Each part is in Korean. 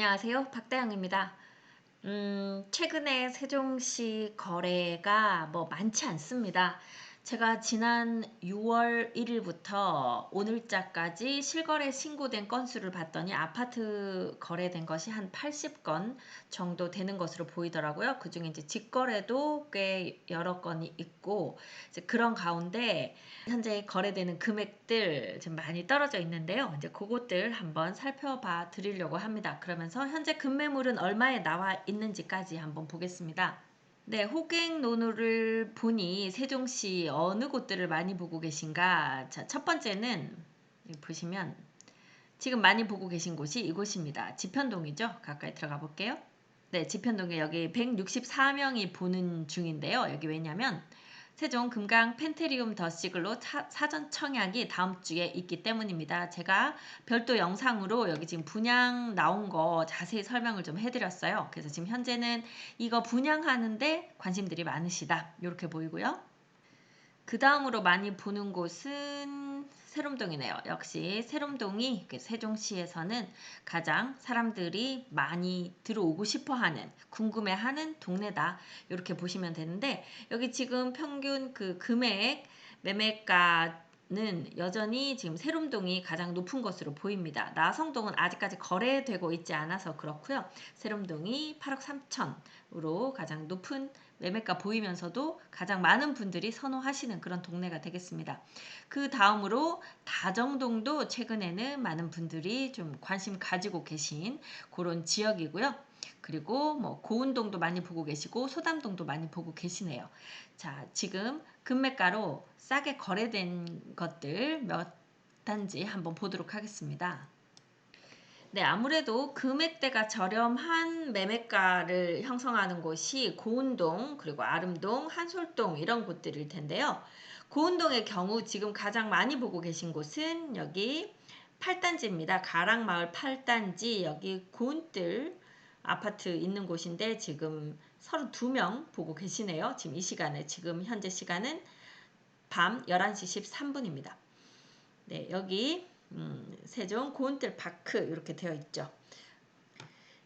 안녕하세요. 박다영입니다. 음, 최근에 세종시 거래가 뭐 많지 않습니다. 제가 지난 6월 1일부터 오늘자까지 실거래 신고된 건수를 봤더니 아파트 거래된 것이 한 80건 정도 되는 것으로 보이더라고요. 그 중에 이제 직거래도 꽤 여러 건이 있고 그런 가운데 현재 거래되는 금액들 좀 많이 떨어져 있는데요. 이제 그것들 한번 살펴봐 드리려고 합니다. 그러면서 현재 금매물은 얼마에 나와 있는지까지 한번 보겠습니다. 네, 호갱 노루를 보니 세종시 어느 곳들을 많이 보고 계신가? 자, 첫 번째는 보시면 지금 많이 보고 계신 곳이 이곳입니다. 지편동이죠. 가까이 들어가 볼게요. 네, 지편동에 여기 164명이 보는 중인데요. 여기 왜냐면 세종 금강 펜테리움 더 시글로 사전 청약이 다음 주에 있기 때문입니다. 제가 별도 영상으로 여기 지금 분양 나온 거 자세히 설명을 좀 해드렸어요. 그래서 지금 현재는 이거 분양하는데 관심들이 많으시다. 이렇게 보이고요. 그 다음으로 많이 보는 곳은 세롬동이네요. 역시 세롬동이 그 세종시에서는 가장 사람들이 많이 들어오고 싶어 하는, 궁금해 하는 동네다. 이렇게 보시면 되는데, 여기 지금 평균 그 금액, 매매가 는 여전히 지금 세롬동이 가장 높은 것으로 보입니다. 나성동은 아직까지 거래되고 있지 않아서 그렇고요. 세롬동이 8억 3천으로 가장 높은 매매가 보이면서도 가장 많은 분들이 선호하시는 그런 동네가 되겠습니다. 그 다음으로 다정동도 최근에는 많은 분들이 좀 관심 가지고 계신 그런 지역이고요. 그리고 뭐 고운동도 많이 보고 계시고 소담동도 많이 보고 계시네요. 자, 지금 금매가로 싸게 거래된 것들 몇 단지 한번 보도록 하겠습니다. 네, 아무래도 금액대가 저렴한 매매가를 형성하는 곳이 고운동, 그리고 아름동, 한솔동 이런 곳들일 텐데요. 고운동의 경우 지금 가장 많이 보고 계신 곳은 여기 8단지입니다. 가락마을 8단지 여기 고운뜰 아파트 있는 곳인데 지금 32명 보고 계시네요. 지금 이 시간에 지금 현재 시간은 밤 11시 13분입니다. 네, 여기 음, 세종 고운뜰 파크 이렇게 되어 있죠.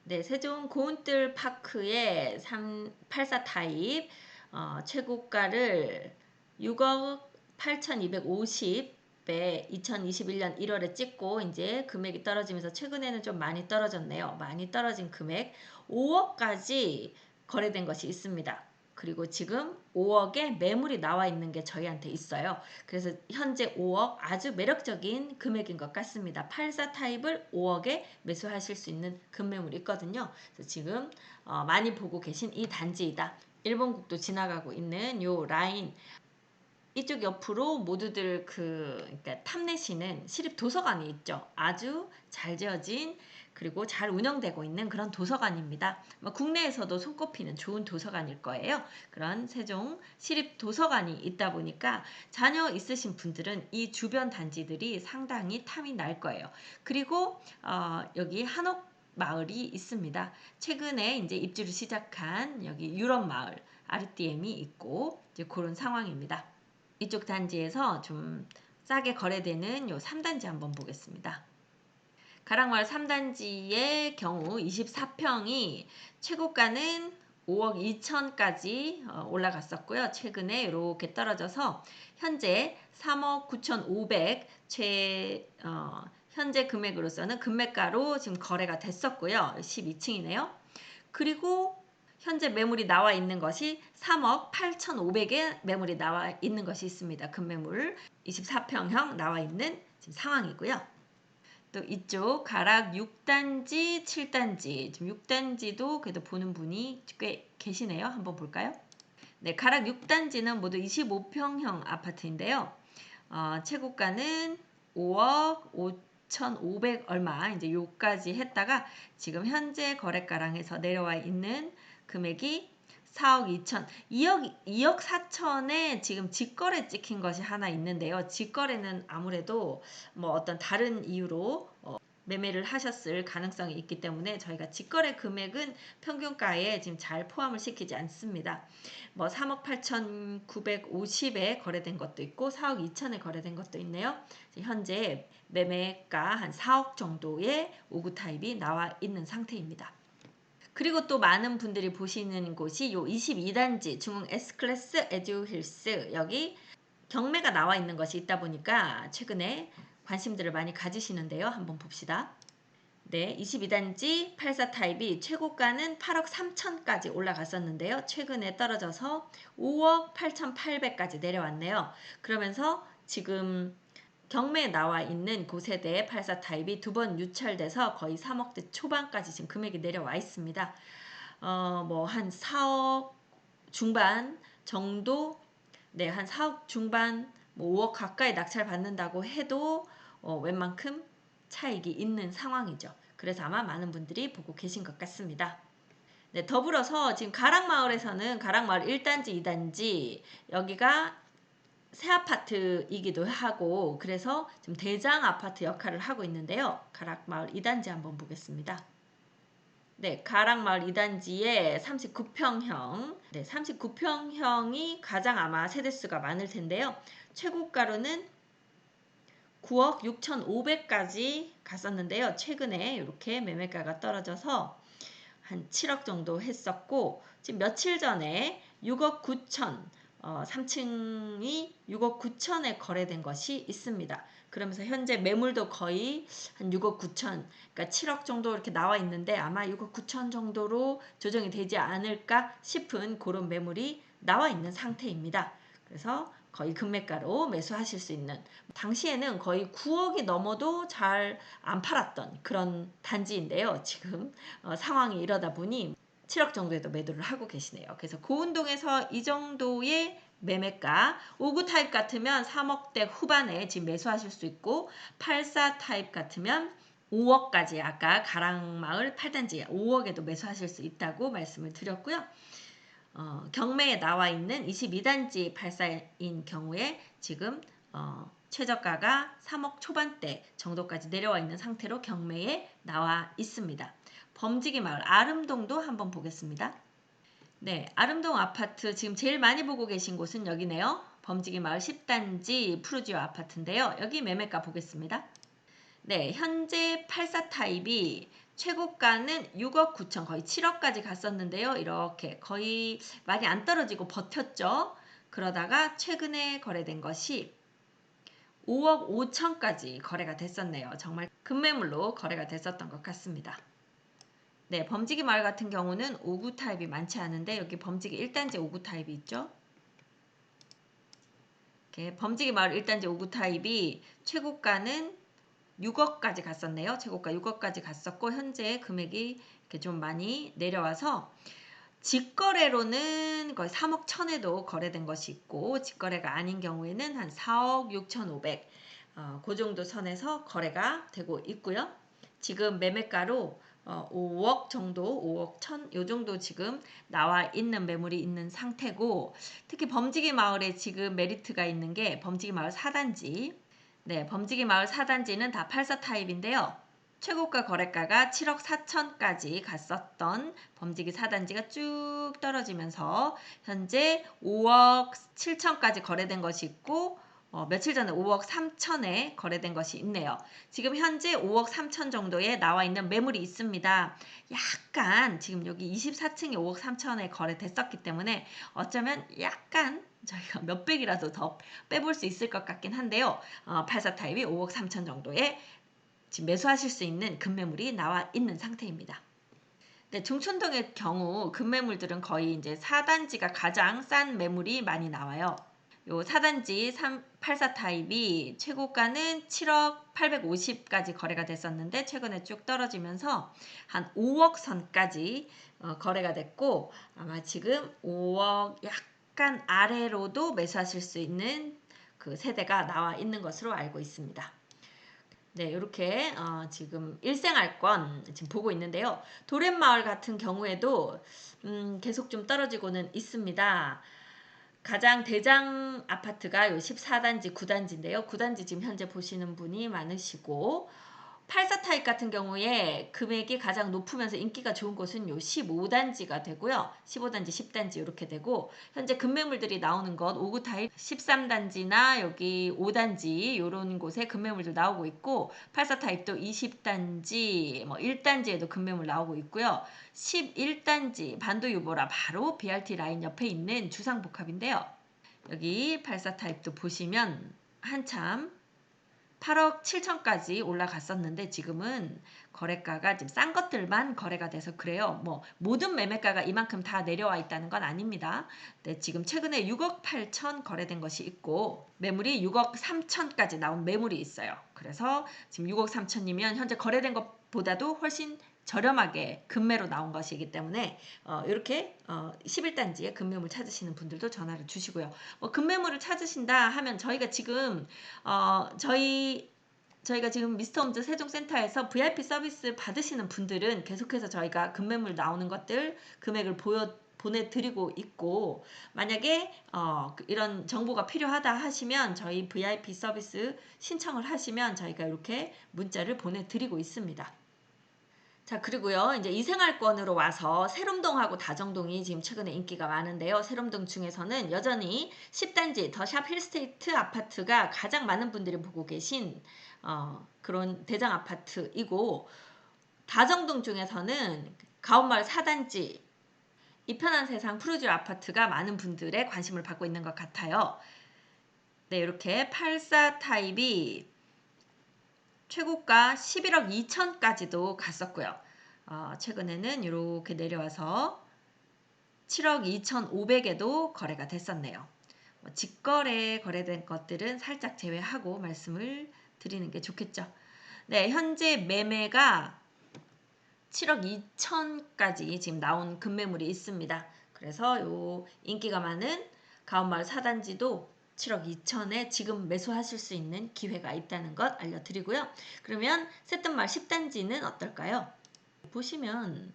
네, 세종 고운뜰 파크의 384 타입 어, 최고가를 6억 8,250배 2021년 1월에 찍고 이제 금액이 떨어지면서 최근에는 좀 많이 떨어졌네요. 많이 떨어진 금액 5억까지 거래된 것이 있습니다. 그리고 지금 5억의 매물이 나와 있는 게 저희한테 있어요. 그래서 현재 5억 아주 매력적인 금액인 것 같습니다. 84 타입을 5억에 매수하실 수 있는 금매물이 있거든요. 그래서 지금 어, 많이 보고 계신 이 단지이다. 일본국도 지나가고 있는 요 라인 이쪽 옆으로 모두들 그 그러니까 탐내시는 시립 도서관이 있죠. 아주 잘 지어진 그리고 잘 운영되고 있는 그런 도서관입니다. 뭐 국내에서도 손꼽히는 좋은 도서관일 거예요. 그런 세종 시립 도서관이 있다 보니까 자녀 있으신 분들은 이 주변 단지들이 상당히 탐이 날 거예요. 그리고 어, 여기 한옥 마을이 있습니다. 최근에 이제 입주를 시작한 여기 유럽 마을 RDM이 있고 이제 그런 상황입니다. 이쪽 단지에서 좀 싸게 거래되는 요 3단지 한번 보겠습니다. 가락마을 3단지의 경우 24평이 최고가는 5억 2천까지 어, 올라갔었고요. 최근에 이렇게 떨어져서 현재 3억 9천5백 최, 어, 현재 금액으로서는 금매가로 지금 거래가 됐었고요. 12층이네요. 그리고 현재 매물이 나와 있는 것이 3억 8,500의 매물이 나와 있는 것이 있습니다. 금매물 24평형 나와 있는 지금 상황이고요. 또 이쪽 가락 6단지, 7단지, 지금 6단지도 그래도 보는 분이 꽤 계시네요. 한번 볼까요? 네, 가락 6단지는 모두 25평형 아파트인데요. 어, 최고가는 5억 5,500 얼마 이제 요까지 했다가 지금 현재 거래가랑에서 내려와 있는 금액이 4억 2천, 2억, 2억 4천에 지금 직거래 찍힌 것이 하나 있는데요. 직거래는 아무래도 뭐 어떤 다른 이유로 어, 매매를 하셨을 가능성이 있기 때문에 저희가 직거래 금액은 평균가에 지금 잘 포함을 시키지 않습니다. 뭐 3억 8,950에 거래된 것도 있고 4억 2천에 거래된 것도 있네요. 현재 매매가 한 4억 정도의 5구 타입이 나와 있는 상태입니다. 그리고 또 많은 분들이 보시는 곳이 요 22단지 중흥 S클래스 에듀힐스 여기 경매가 나와 있는 것이 있다 보니까 최근에 관심들을 많이 가지시는데요. 한번 봅시다. 네, 22단지 84 타입이 최고가는 8억 3천까지 올라갔었는데요. 최근에 떨어져서 5억 8천 8백까지 내려왔네요. 그러면서 지금 경매에 나와 있는 고세대 84 타입이 두 번 유찰돼서 거의 3억대 초반까지 지금 금액이 내려와 있습니다. 어, 뭐 한 4억 중반 정도 네, 한 4억 중반 뭐 5억 가까이 낙찰 받는다고 해도 어, 웬만큼 차익이 있는 상황이죠. 그래서 아마 많은 분들이 보고 계신 것 같습니다. 네, 더불어서 지금 가락마을에서는 가락마을 1단지, 2단지 여기가 새 아파트이기도 하고 그래서 지금 대장 아파트 역할을 하고 있는데요. 가락마을 2단지 한번 보겠습니다. 네, 가락마을 2단지에 39평형, 네, 39평형이 가장 아마 세대수가 많을 텐데요. 최고가로는 9억 6,500까지 갔었는데요. 최근에 이렇게 매매가가 떨어져서 한 7억 정도 했었고 지금 며칠 전에 6억 9천 어, 3층이 6억 9천에 거래된 것이 있습니다. 그러면서 현재 매물도 거의 한 6억 9천, 그러니까 7억 정도 이렇게 나와 있는데 아마 6억 9천 정도로 조정이 되지 않을까 싶은 그런 매물이 나와 있는 상태입니다. 그래서 거의 금매가로 매수하실 수 있는 당시에는 거의 9억이 넘어도 잘 안 팔았던 그런 단지인데요. 지금 어, 상황이 이러다 보니 7억 정도에도 매도를 하고 계시네요. 그래서 고운동에서 이 정도의 매매가 5구 타입 같으면 3억대 후반에 지금 매수하실 수 있고 84 타입 같으면 5억까지 아까 가랑마을 8단지 5억에도 매수하실 수 있다고 말씀을 드렸고요. 어, 경매에 나와 있는 22단지 발사인 경우에 지금 어, 최저가가 3억 초반대 정도까지 내려와 있는 상태로 경매에 나와 있습니다. 범지기 마을 아름동도 한번 보겠습니다. 네, 아름동 아파트 지금 제일 많이 보고 계신 곳은 여기네요. 범지기 마을 10단지 푸르지오 아파트인데요. 여기 매매가 보겠습니다. 네, 현재 84 타입이 최고가는 6억 9천 거의 7억까지 갔었는데요. 이렇게 거의 많이 안 떨어지고 버텼죠. 그러다가 최근에 거래된 것이 5억 5천까지 거래가 됐었네요. 정말 급매물로 거래가 됐었던 것 같습니다. 네, 범지기 마을 같은 경우는 5구 타입이 많지 않은데 여기 범지기 1단지 5구 타입이 있죠. 이렇게 범지기 마을 1단지 5구 타입이 최고가는 6억까지 갔었네요. 최고가 6억까지 갔었고 현재 금액이 이렇게 좀 많이 내려와서 직거래로는 거의 3억 천에도 거래된 것이 있고 직거래가 아닌 경우에는 한 4억 6천 5백 어, 그 정도 선에서 거래가 되고 있고요. 지금 매매가로 어, 5억 정도, 5억 천, 요 정도 지금 나와 있는 매물이 있는 상태고, 특히 범지기 마을에 지금 메리트가 있는 게 범지기 마을 4단지, 네, 범지기 마을 4단지는 다 84 타입인데요. 최고가 거래가가 7억 4천까지 갔었던 범지기 4단지가 쭉 떨어지면서 현재 5억 7천까지 거래된 것이 있고 어, 며칠 전에 5억 3천에 거래된 것이 있네요. 지금 현재 5억 3천 정도에 나와 있는 매물이 있습니다. 약간 지금 여기 24층에 5억 3천에 거래됐었기 때문에 어쩌면 약간 저희가 몇백이라도 더 빼볼 수 있을 것 같긴 한데요. 어, 84 타입이 5억 3천 정도에 지금 매수하실 수 있는 금매물이 나와 있는 상태입니다. 네, 중촌동의 경우 금매물들은 거의 이제 4단지가 가장 싼 매물이 많이 나와요. 요 4단지 3, 84 타입이 최고가는 7억 850까지 거래가 됐었는데 최근에 쭉 떨어지면서 한 5억 선까지 어, 거래가 됐고 아마 지금 5억 약 약간 아래로도 매수하실 수 있는 그 세대가 나와 있는 것으로 알고 있습니다. 네, 이렇게 어, 지금 일생알권 지금 보고 있는데요. 도렛마을 같은 경우에도 음, 계속 좀 떨어지고는 있습니다. 가장 대장 아파트가 요 14단지, 9단지인데요. 9단지 지금 현재 보시는 분이 많으시고 84 타입 같은 경우에 금액이 가장 높으면서 인기가 좋은 곳은 요 15단지가 되고요. 15단지, 10단지 이렇게 되고 현재 금매물들이 나오는 것59 타입 13단지나 여기 5단지 이런 곳에 금매물도 나오고 있고 84 타입도 20단지, 뭐 1단지에도 금매물 나오고 있고요. 11단지 반도 유보라 바로 BRT 라인 옆에 있는 주상복합인데요. 여기 84 타입도 보시면 한참 8억 7천까지 올라갔었는데 지금은 거래가가 지금 싼 것들만 거래가 돼서 그래요. 뭐 모든 매매가가 이만큼 다 내려와 있다는 건 아닙니다. 네, 지금 최근에 6억 8천 거래된 것이 있고 매물이 6억 3천까지 나온 매물이 있어요. 그래서 지금 6억 3천이면 현재 거래된 것보다도 훨씬 저렴하게 금매로 나온 것이기 때문에 어, 이렇게 어, 11단지에 금매물 찾으시는 분들도 전화를 주시고요. 뭐 금매물을 찾으신다 하면 저희가 지금 어, 저희 저희가 지금 미스터홈즈 세종센터에서 VIP 서비스 받으시는 분들은 계속해서 저희가 금매물 나오는 것들 금액을 보여 보내드리고 있고 만약에 어, 이런 정보가 필요하다 하시면 저희 VIP 서비스 신청을 하시면 저희가 이렇게 문자를 보내드리고 있습니다. 자 그리고요 이제 이생활권으로 와서 세롬동하고 다정동이 지금 최근에 인기가 많은데요 세롬동 중에서는 여전히 10단지 더샵 힐스테이트 아파트가 가장 많은 분들이 보고 계신 어, 그런 대장 아파트이고 다정동 중에서는 가온마을 4단지 이 편한 세상 푸르지 아파트가 많은 분들의 관심을 받고 있는 것 같아요. 네 이렇게 84 타입이 최고가 11억 2천까지도 갔었고요. 어, 최근에는 이렇게 내려와서 7억 2천5백에도 거래가 됐었네요. 뭐 직거래 거래된 것들은 살짝 제외하고 말씀을 드리는 게 좋겠죠. 네, 현재 매매가 7억 2천까지 지금 나온 금매물이 있습니다. 그래서 요 인기가 많은 가온마을 4단지도 7억 2천에 지금 매수하실 수 있는 기회가 있다는 것 알려드리고요. 그러면 세뜬말 10단지는 어떨까요? 보시면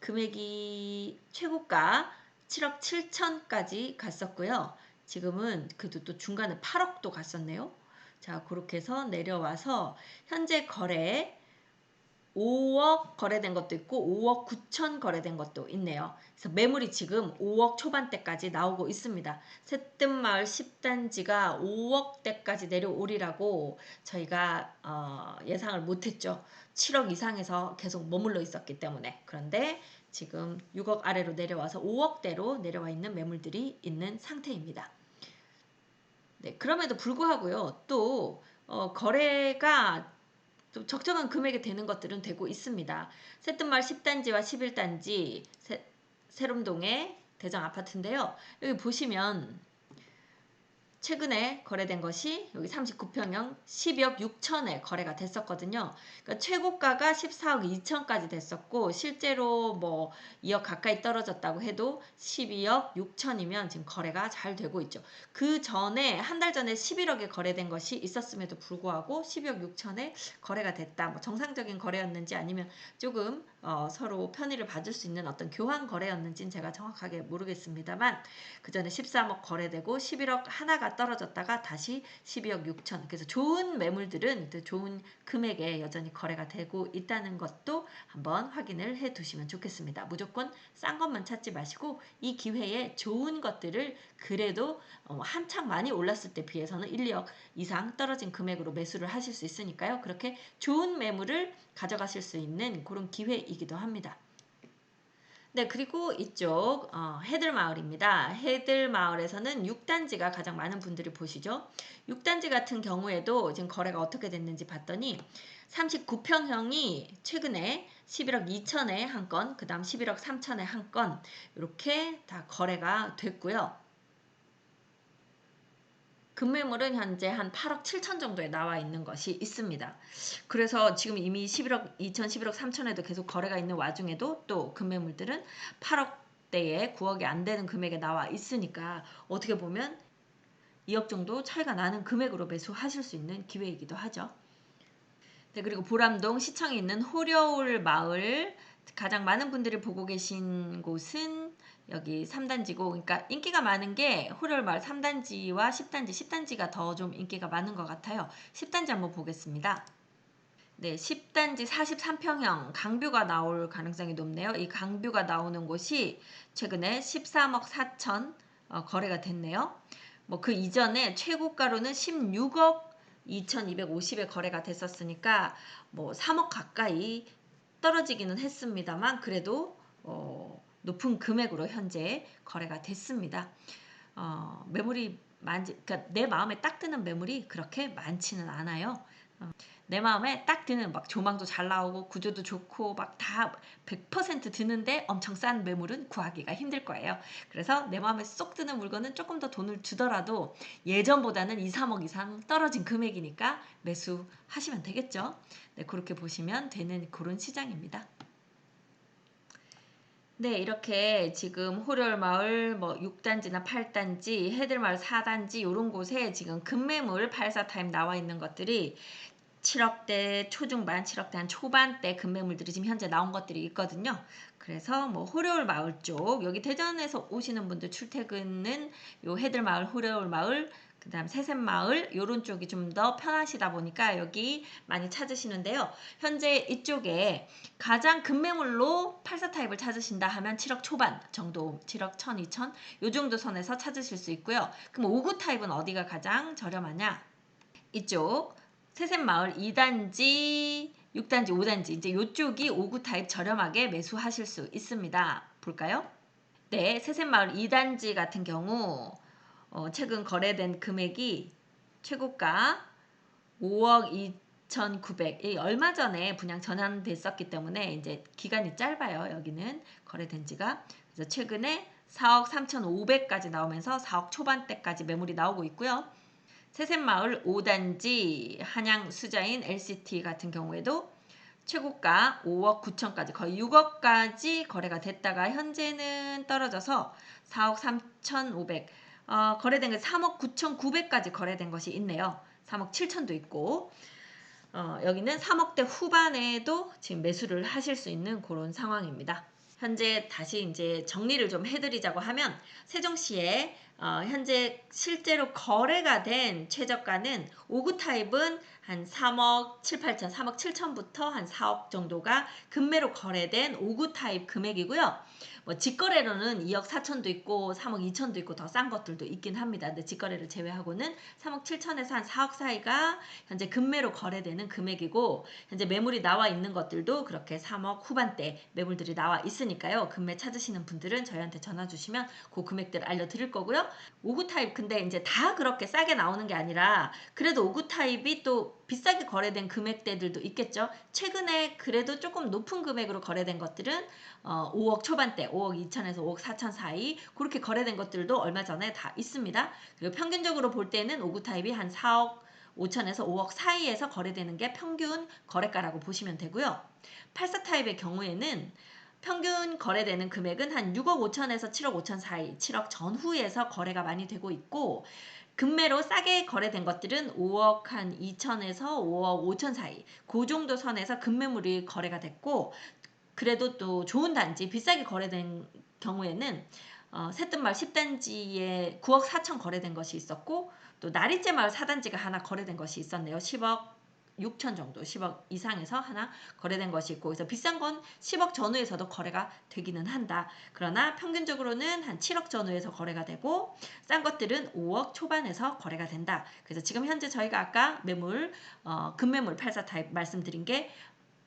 금액이 최고가 7억 7천까지 갔었고요. 지금은 그래도 또 중간에 8억도 갔었네요. 자, 그렇게 해서 내려와서 현재 거래 5억 거래된 것도 있고 5억 9천 거래된 것도 있네요. 그래서 매물이 지금 5억 초반대까지 나오고 있습니다. 새뜸마을 10단지가 5억대까지 내려오리라고 저희가 어, 예상을 못했죠. 7억 이상에서 계속 머물러 있었기 때문에 그런데 지금 6억 아래로 내려와서 5억대로 내려와 있는 매물들이 있는 상태입니다. 네, 그럼에도 불구하고요. 또 어, 거래가 좀 적정한 금액이 되는 것들은 되고 있습니다. 새뜸마을 10단지와 11단지 세, 세롬동의 대장 아파트인데요. 여기 보시면 최근에 거래된 것이 여기 39평형 12억 6천에 거래가 됐었거든요. 그러니까 최고가가 14억 2천까지 됐었고 실제로 뭐 2억 가까이 떨어졌다고 해도 12억 6천이면 지금 거래가 잘 되고 있죠. 그 전에 한 달 전에 11억에 거래된 것이 있었음에도 불구하고 12억 6천에 거래가 됐다. 뭐 정상적인 거래였는지 아니면 조금 어, 서로 편의를 받을 수 있는 어떤 교환 거래였는지는 제가 정확하게 모르겠습니다만 그 전에 13억 거래되고 11억 하나가 떨어졌다가 다시 12억 6천 그래서 좋은 매물들은 좋은 금액에 여전히 거래가 되고 있다는 것도 한번 확인을 해 두시면 좋겠습니다. 무조건 싼 것만 찾지 마시고 이 기회에 좋은 것들을 그래도 어, 한창 많이 올랐을 때 비해서는 1, 2억 이상 떨어진 금액으로 매수를 하실 수 있으니까요. 그렇게 좋은 매물을 가져가실 수 있는 그런 기회이기도 합니다. 네, 그리고 이쪽 어, 해들마을입니다. 해들마을에서는 6단지가 가장 많은 분들이 보시죠. 6단지 같은 경우에도 지금 거래가 어떻게 됐는지 봤더니 39평형이 최근에 11억 2천에 한 건, 그 다음 11억 3천에 한 건 이렇게 다 거래가 됐고요. 금매물은 현재 한 8억 7천 정도에 나와 있는 것이 있습니다. 그래서 지금 이미 11억 2천, 11억 3천에도 계속 거래가 있는 와중에도 또 금매물들은 8억대에 9억이 안 되는 금액에 나와 있으니까 어떻게 보면 2억 정도 차이가 나는 금액으로 매수하실 수 있는 기회이기도 하죠. 네, 그리고 보람동 시청에 있는 호려울 마을 가장 많은 분들이 보고 계신 곳은 여기 3단지고 그러니까 인기가 많은 게 호렬마을 3단지와 10단지, 10단지가 더 좀 인기가 많은 것 같아요. 10단지 한번 보겠습니다. 네, 10단지 43평형 강뷰가 나올 가능성이 높네요. 이 강뷰가 나오는 곳이 최근에 13억 4천 어, 거래가 됐네요. 뭐 그 이전에 최고가로는 16억 2,250에 거래가 됐었으니까 뭐 3억 가까이 떨어지기는 했습니다만 그래도 어, 높은 금액으로 현재 거래가 됐습니다. 어, 매물이 많지, 그러니까 내 마음에 딱 드는 매물이 그렇게 많지는 않아요. 어, 내 마음에 딱 드는 막 조망도 잘 나오고 구조도 좋고 막 다 100% 드는데 엄청 싼 매물은 구하기가 힘들 거예요. 그래서 내 마음에 쏙 드는 물건은 조금 더 돈을 주더라도 예전보다는 2, 3억 이상 떨어진 금액이니까 매수하시면 되겠죠. 네, 그렇게 보시면 되는 그런 시장입니다. 네, 이렇게 지금 호렬마을 뭐 6단지나 8단지, 해들마을 4단지 이런 곳에 지금 금매물 84타임 나와 있는 것들이 7억대 초중반, 7억대 한 초반대 금매물들이 지금 현재 나온 것들이 있거든요. 그래서 뭐 호려울 마을 쪽 여기 대전에서 오시는 분들 출퇴근은 요 해들 마을, 호려울 마을, 그 다음 새샘 마을 요런 쪽이 좀 더 편하시다 보니까 여기 많이 찾으시는데요. 현재 이쪽에 가장 금매물로 84 타입을 찾으신다 하면 7억 초반 정도, 7억 1천, 2천 요 정도 선에서 찾으실 수 있고요. 그럼 59 타입은 어디가 가장 저렴하냐? 이쪽 세샘마을 2단지, 6단지, 5단지 이제 이쪽이 5구 타입 저렴하게 매수하실 수 있습니다. 볼까요? 네, 세샘마을 2단지 같은 경우 어, 최근 거래된 금액이 최고가 5억 2,900. 이 얼마 전에 분양 전환됐었기 때문에 이제 기간이 짧아요. 여기는 거래된 지가. 그래서 최근에 4억 3,500까지 나오면서 4억 초반대까지 매물이 나오고 있고요. 세샘마을 5단지 한양 수자인 LCT 같은 경우에도 최고가 5억 9천까지 거의 6억까지 거래가 됐다가 현재는 떨어져서 4억 3,500 어, 거래된 게 3억 9천9백까지 거래된 것이 있네요. 3억 7천도 있고 어, 여기는 3억대 후반에도 지금 매수를 하실 수 있는 그런 상황입니다. 현재 다시 이제 정리를 좀 해드리자고 하면 세종시에 어, 현재 실제로 거래가 된 최저가는 5구 타입은 한 3억 7, 8천, 3억 7천부터 한 4억 정도가 금매로 거래된 5구 타입 금액이고요. 뭐 직거래로는 2억 4천도 있고 3억 2천도 있고 더 싼 것들도 있긴 합니다. 근데 직거래를 제외하고는 3억 7천에서 한 4억 사이가 현재 금매로 거래되는 금액이고 현재 매물이 나와 있는 것들도 그렇게 3억 후반대 매물들이 나와 있으니까요. 금매 찾으시는 분들은 저희한테 전화 주시면 그 금액들 알려드릴 거고요. 5구 타입 근데 이제 다 그렇게 싸게 나오는 게 아니라 그래도 5구 타입이 또 비싸게 거래된 금액대들도 있겠죠. 최근에 그래도 조금 높은 금액으로 거래된 것들은 어, 5억 초반대, 5억 2천에서 5억 4천 사이 그렇게 거래된 것들도 얼마 전에 다 있습니다. 그리고 평균적으로 볼 때는 5구 타입이 한 4억 5천에서 5억 사이에서 거래되는 게 평균 거래가라고 보시면 되고요. 84 타입의 경우에는 평균 거래되는 금액은 한 6억 5천에서 7억 5천 사이, 7억 전후에서 거래가 많이 되고 있고 금매로 싸게 거래된 것들은 5억 한 2천에서 5억 5천 사이 그 정도 선에서 금매물이 거래가 됐고 그래도 또 좋은 단지 비싸게 거래된 경우에는 어, 새뜸마을 10단지에 9억 4천 거래된 것이 있었고 또 나리째 마을 4단지가 하나 거래된 것이 있었네요. 10억 6천 정도 10억 이상에서 하나 거래된 것이 있고 그래서 비싼 건 10억 전후에서도 거래가 되기는 한다. 그러나 평균적으로는 한 7억 전후에서 거래가 되고 싼 것들은 5억 초반에서 거래가 된다. 그래서 지금 현재 저희가 아까 매물 어, 금매물 84 타입 말씀드린 게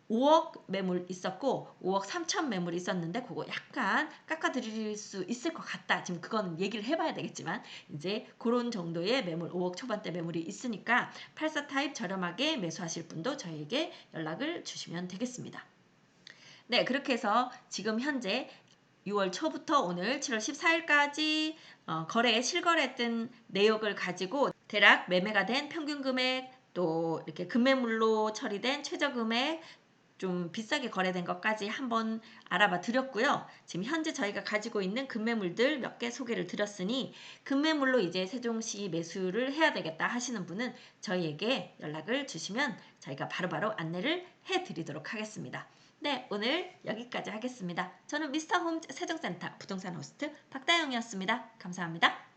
5억 매물 있었고 5억 3천 매물 있었는데 그거 약간 깎아드릴 수 있을 것 같다. 지금 그거는 얘기를 해봐야 되겠지만 이제 그런 정도의 매물 5억 초반대 매물이 있으니까 84 타입 저렴하게 매수하실 분도 저에게 연락을 주시면 되겠습니다. 네 그렇게 해서 지금 현재 6월 초부터 오늘 7월 14일까지 어, 거래에 실거래했던 내역을 가지고 대략 매매가 된 평균 금액 또 이렇게 금매물로 처리된 최저 금액 좀 비싸게 거래된 것까지 한번 알아봐 드렸고요. 지금 현재 저희가 가지고 있는 금매물들 몇 개 소개를 드렸으니 금매물로 이제 세종시 매수를 해야 되겠다 하시는 분은 저희에게 연락을 주시면 저희가 바로바로 바로 안내를 해 드리도록 하겠습니다. 네, 오늘 여기까지 하겠습니다. 저는 미스터 홈 세종센터 부동산 호스트 박다영이었습니다. 감사합니다.